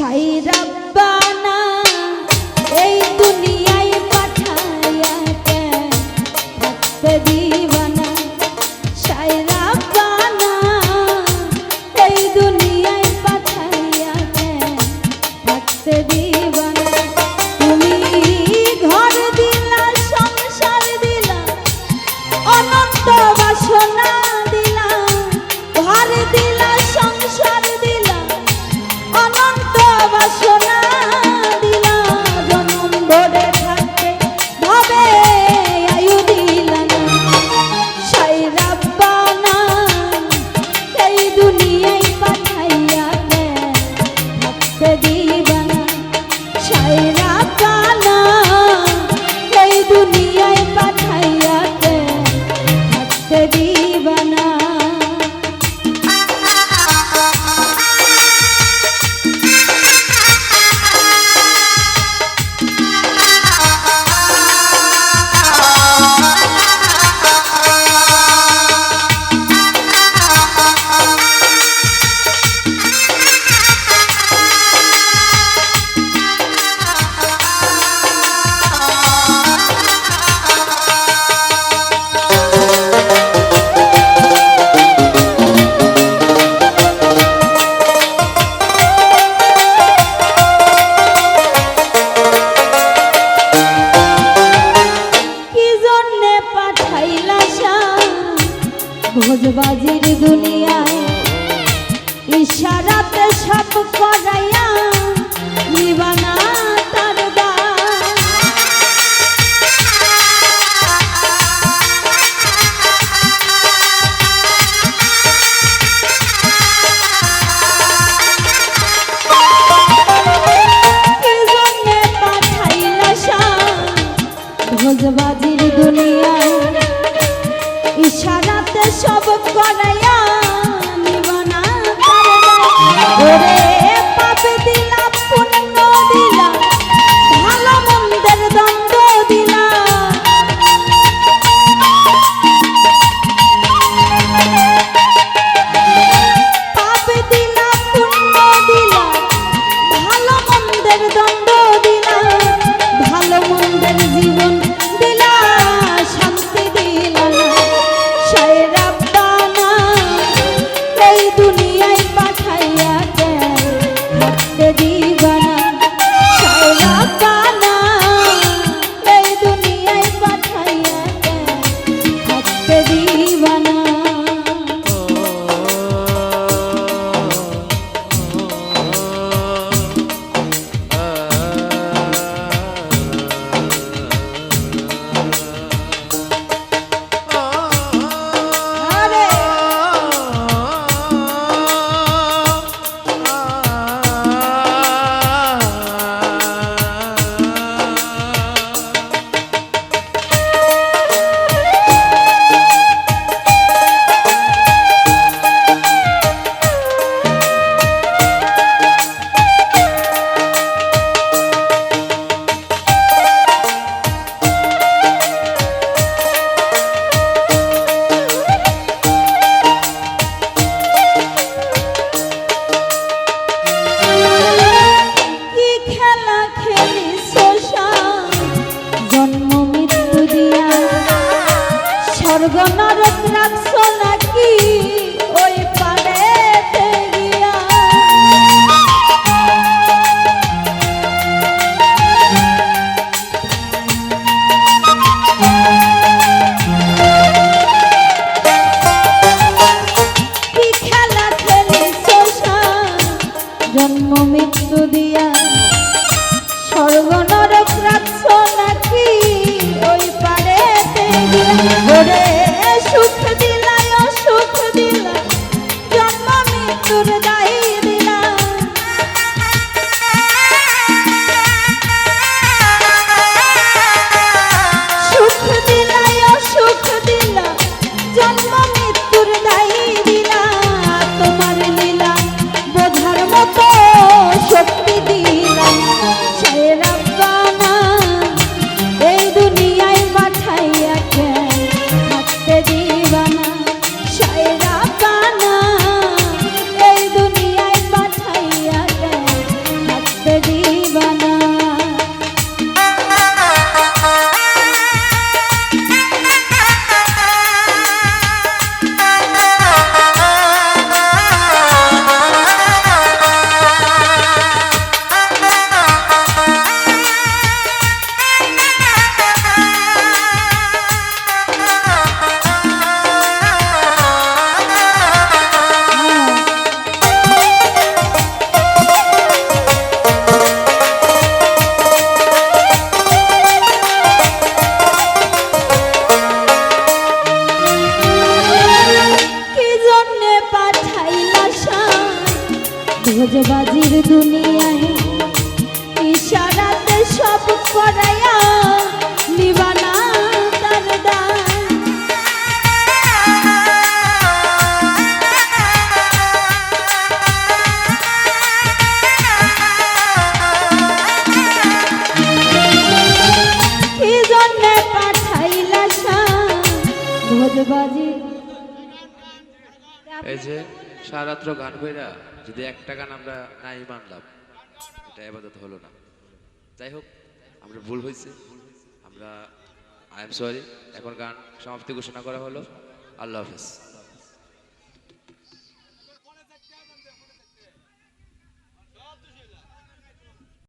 সাই এই দুনিয়ায় পাঠায়া ভোজবাজির দুনিয়ায় ইশারাতে সব করাইয়া স্বর্গ নরক রাখছ নাকি? ভোজবাজির দুনিয়ায় ইশারাতে সব করায়া নিবানা তার কি জন্যে পাঠাইলা ভোজবাজি এই যে সারাত্র গান বইরা যদি একটা গান আমরা নাই মানলাম, এটা এবাদত হলো না। যাই হোক, আমরা ভুল হয়েছে আমরা আই এম সরি এখন গান সমাপ্তি ঘোষণা করা হলো। আল্লাহ হাফেজ।